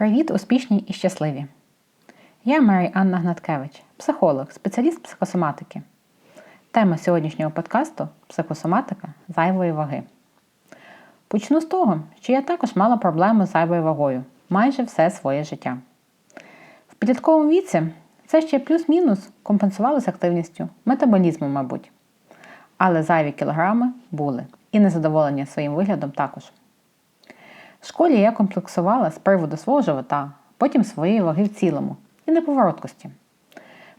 Привіт, успішні і щасливі! Я Марі Анна Гнаткевич, психолог, спеціаліст психосоматики. Тема сьогоднішнього подкасту психосоматика зайвої ваги. Почну з того, що я також мала проблеми з зайвою вагою майже все своє життя. В підлітковому віці це ще плюс-мінус компенсувалося активністю, метаболізмом, мабуть. Але зайві кілограми були і незадоволення своїм виглядом також. В школі я комплексувала з приводу свого живота, потім своєї ваги в цілому і неповороткості.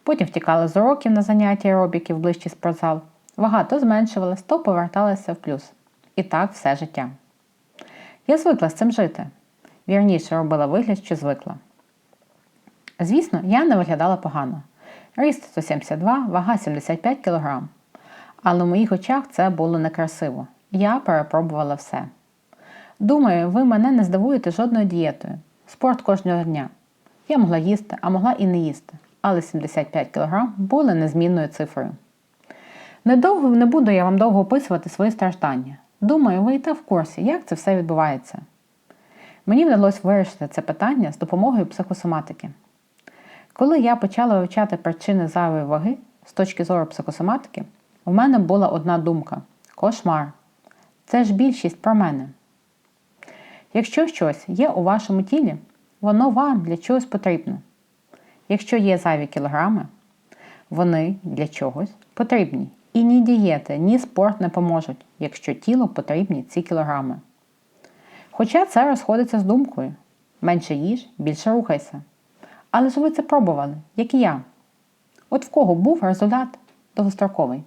Потім втікала з уроків на заняття аеробіки в ближчий спортзал. Вага то зменшувалась, то поверталася в плюс. І так все життя. Я звикла з цим жити. Вірніше робила вигляд, що звикла. Звісно, я не виглядала погано. Ріст 172, вага 75 кг. Але в моїх очах це було некрасиво. Я перепробувала все. Думаю, ви мене не здивуєте жодною дієтою. Спорт кожного дня. Я могла їсти, а могла і не їсти. Але 75 кг були незмінною цифрою. Недовго не буду я вам довго описувати свої страждання. Думаю, ви та в курсі, як це все відбувається. Мені вдалося вирішити це питання з допомогою психосоматики. Коли я почала вивчати причини зайвої ваги з точки зору психосоматики, в мене була одна думка кошмар. Це ж більшість про мене. Якщо щось є у вашому тілі, воно вам для чогось потрібно. Якщо є зайві кілограми, вони для чогось потрібні. І ні дієти, ні спорт не поможуть, якщо тілу потрібні ці кілограми. Хоча це розходиться з думкою менше їж, більше рухайся. Але ж ви це пробували, як і я. От в кого був результат довгостроковий,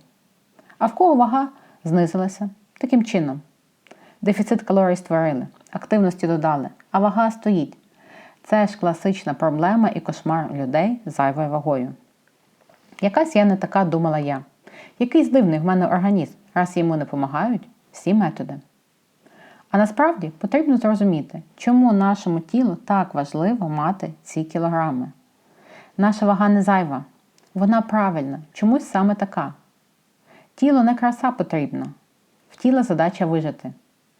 а в кого вага знизилася таким чином. Дефіцит калорій створили, активності додали, а вага стоїть. Це ж класична проблема і кошмар людей зайвою вагою. Якась я не така думала я. Якийсь дивний в мене організм, раз йому не допомагають всі методи. А насправді потрібно зрозуміти, чому нашому тілу так важливо мати ці кілограми. Наша вага не зайва, вона правильна, чомусь саме така. Тіло не краса потрібна, в тіла задача вижити.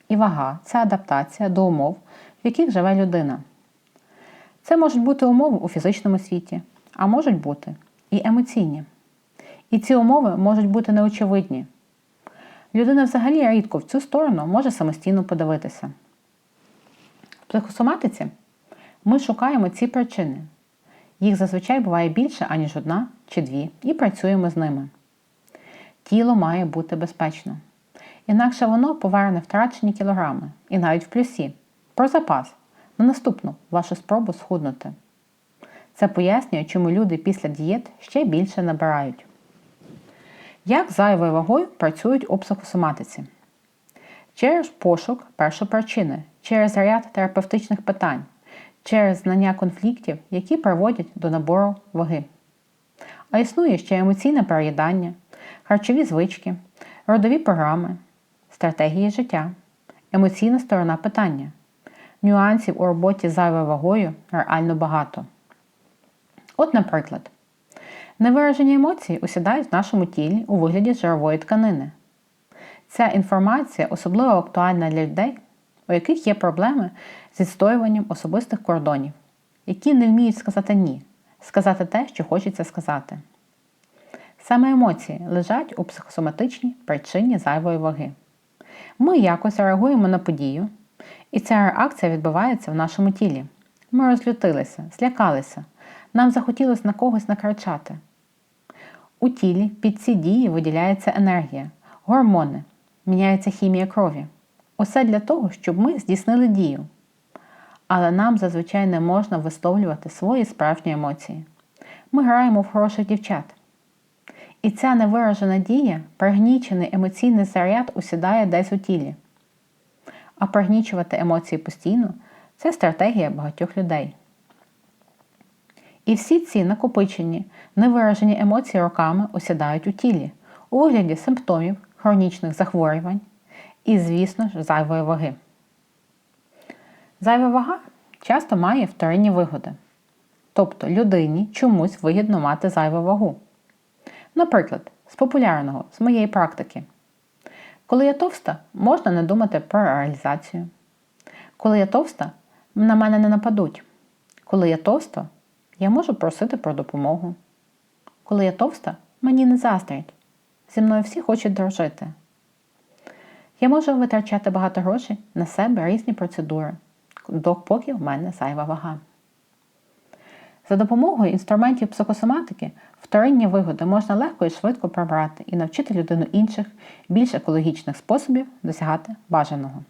І вага це адаптація до умов, в яких живе людина. Це можуть бути умови у фізичному світі, а можуть бути і емоційні. І ці умови можуть бути неочевидні. Людина взагалі рідко в цю сторону може самостійно подивитися. В психосоматиці ми шукаємо ці причини. Їх зазвичай буває більше, аніж одна чи дві, і працюємо з ними. Тіло має бути безпечно. Інакше воно поверне втрачені кілограми і навіть в плюсі. Про запас на наступну вашу спробу схуднути. Це пояснює, чому люди після дієт ще більше набирають. Як зайвою вагою працюють у психосоматиці? Через пошук першопричини, через ряд терапевтичних питань, через знання конфліктів, які приводять до набору ваги. А існує ще емоційне переїдання, харчові звички, родові програми, стратегії життя, емоційна сторона питання. Нюансів у роботі зайвою вагою реально багато. От, наприклад, невиражені емоції усідають в нашому тілі у вигляді жирової тканини. Ця інформація особливо актуальна для людей, у яких є проблеми з відстоюванням особистих кордонів, які не вміють сказати ні, сказати те, що хочеться сказати. Саме емоції лежать у психосоматичній причині зайвої ваги. Ми якось реагуємо на подію, і ця реакція відбувається в нашому тілі. Ми розлютилися, злякалися, нам захотілося на когось накричати. У тілі під ці дії виділяється енергія, гормони, міняється хімія крові. Усе для того, щоб ми здійснили дію. Але нам зазвичай не можна висловлювати свої справжні емоції. Ми граємо в хороших дівчат. І ця невиражена дія, пригнічений емоційний заряд усідає десь у тілі. А пригнічувати емоції постійно це стратегія багатьох людей. І всі ці накопичені, невиражені емоції роками осідають у тілі, у вигляді симптомів, хронічних захворювань і, звісно ж, зайвої ваги. Зайва вага часто має вторинні вигоди. Тобто людині чомусь вигідно мати зайву вагу. Наприклад, з популярного, з моєї практики. Коли я товста, можна не думати про реалізацію. Коли я товста, на мене не нападуть. Коли я товста, я можу просити про допомогу. Коли я товста, мені не заздрять. Зі мною всі хочуть дружити. Я можу витрачати багато грошей на себе різні процедури, допоки в мене зайва вага. За допомогою інструментів психосоматики вторинні вигоди можна легко і швидко прибрати і навчити людину інших більш екологічних способів досягати бажаного.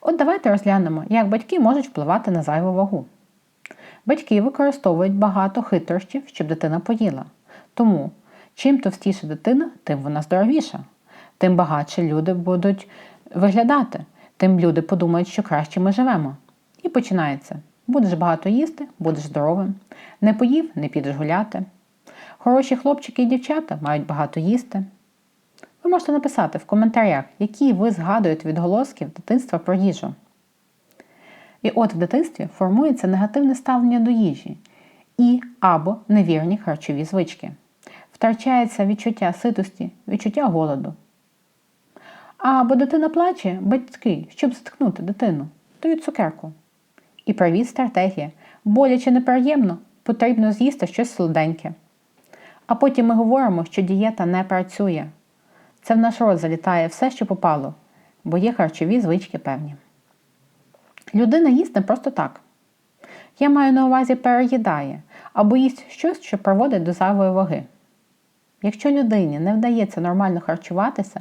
От давайте розглянемо, як батьки можуть впливати на зайву вагу. Батьки використовують багато хитрощів, щоб дитина поїла. Тому, чим товстіша дитина, тим вона здоровіша, тим багатше люди будуть виглядати, тим люди подумають, що краще ми живемо. І починається. Будеш багато їсти, будеш здоровим. Не поїв, не підеш гуляти. Хороші хлопчики і дівчата мають багато їсти. Ви можете написати в коментарях, які ви згадуєте відголосків дитинства про їжу. І от в дитинстві формується негативне ставлення до їжі і або невірні харчові звички. Втрачається відчуття ситості, відчуття голоду. Або дитина плаче, батьки, щоб заткнути дитину, дають цукерку. І привіт стратегія. Боляче неприємно, потрібно з'їсти щось солоденьке. А потім ми говоримо, що дієта не працює. Це в наш рот залітає все, що попало, бо є харчові звички певні. Людина їсть не просто так. Я маю на увазі переїдає або їсть щось, що приводить до зайвої ваги. Якщо людині не вдається нормально харчуватися,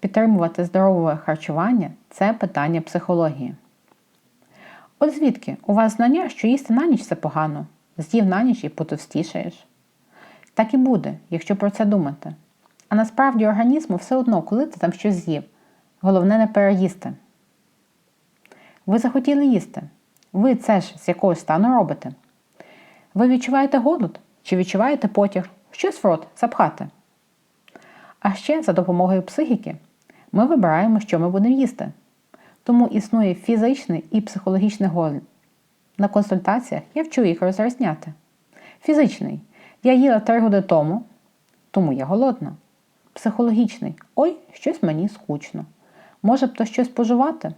підтримувати здорове харчування це питання психології. От звідки у вас знання, що їсти на ніч це погано, з'їв на ніч і потовстішаєш. Так і буде, якщо про це думати. А насправді організму все одно, коли ти там щось з'їв. Головне не переїсти. Ви захотіли їсти. Ви це ж з якогось стану робите. Ви відчуваєте голод чи відчуваєте потяг, щось в рот запхати. А ще за допомогою психіки ми вибираємо, що ми будемо їсти. Тому існує фізичний і психологічний голод. На консультаціях я вчу їх розрізняти. Фізичний. Я їла три години тому, тому я голодна. Психологічний. Ой, щось мені скучно. Може б то щось пожувати?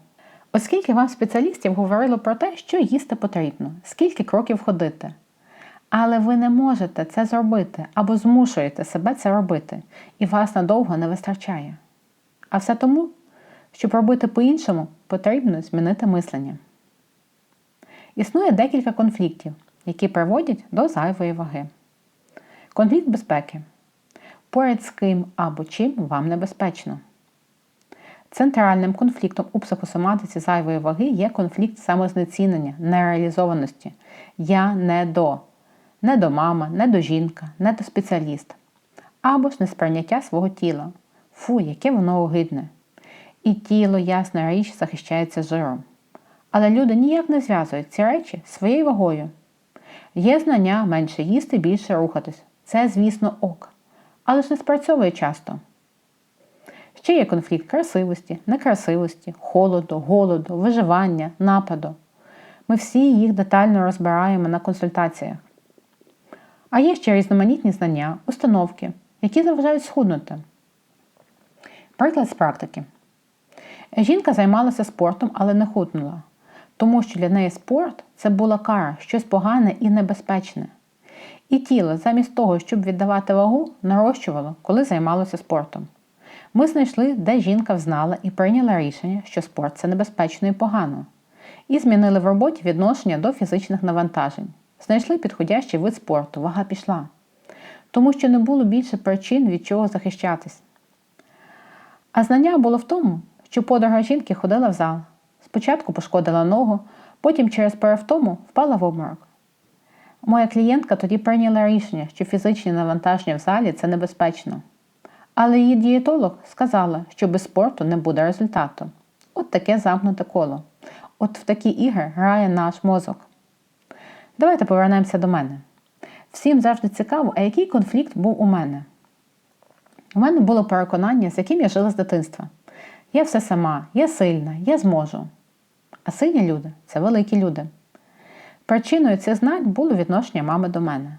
Оскільки вам спеціалістів говорило про те, що їсти потрібно, скільки кроків ходити. Але ви не можете це зробити або змушуєте себе це робити, і вас надовго не вистачає. А все тому, щоб робити по-іншому, потрібно змінити мислення. Існує декілька конфліктів, які приводять до зайвої ваги. Конфлікт безпеки. Поряд з ким або чим вам небезпечно. Центральним конфліктом у психосоматиці зайвої ваги є конфлікт самознецінення, нереалізованості. Я не до, не до мама, не до жінка, не до спеціаліста. Або ж несприйняття свого тіла. Фу, яке воно огидне. І тіло, ясна річ, захищається жиром. Але люди ніяк не зв'язують ці речі своєю вагою. Є знання менше їсти, більше рухатись. Це, звісно, ок. Але ж не спрацьовує часто. Ще є конфлікт красивості, некрасивості, холоду, голоду, виживання, нападу. Ми всі їх детально розбираємо на консультаціях. А є ще різноманітні знання, установки, які заважають схуднути. Приклад з практики. Жінка займалася спортом, але не худнула, тому що для неї спорт це була кара, щось погане і небезпечне. І тіло, замість того, щоб віддавати вагу, нарощувало, коли займалося спортом. Ми знайшли, де жінка взнала і прийняла рішення, що спорт це небезпечно і погано, і змінили в роботі відношення до фізичних навантажень. Знайшли підходящий вид спорту, вага пішла, тому що не було більше причин від чого захищатись. А знання було в тому, що подруга жінки ходила в зал. Спочатку пошкодила ногу, потім через перевтому впала в обморок. Моя клієнтка тоді прийняла рішення, що фізичні навантаження в залі це небезпечно. Але її дієтолог сказала, що без спорту не буде результату. От таке замкнуте коло. От в такі ігри грає наш мозок. Давайте повернемося до мене. Всім завжди цікаво, а який конфлікт був у мене. У мене було переконання, з яким я жила з дитинства. Я все сама, я сильна, я зможу. А сильні люди це великі люди. Причиною цих знань було відношення мами до мене.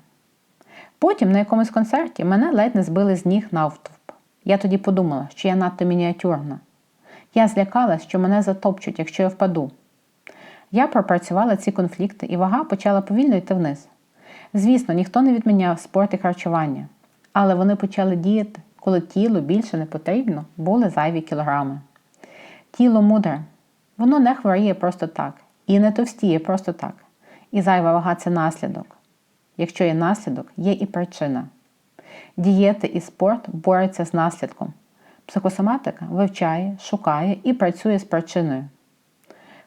Потім на якомусь концерті мене ледь не збили з ніг навтовп. Я тоді подумала, що я надто мініатюрна. Я злякалась, що мене затопчуть, якщо я впаду. Я пропрацювала ці конфлікти, і вага почала повільно йти вниз. Звісно, ніхто не відміняв спорт і харчування, але вони почали діяти, коли тілу більше не потрібно були зайві кілограми. Тіло мудре, воно не хворіє просто так і не товстіє просто так. І зайва вага це наслідок. Якщо є наслідок, є і причина. Дієти і спорт борються з наслідком. Психосоматика вивчає, шукає і працює з причиною.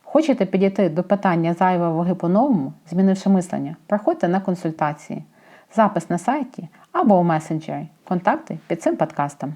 Хочете підійти до питання зайвої ваги по-новому, змінивши мислення, приходьте на консультації, запис на сайті або у месенджері. Контакти під цим подкастом.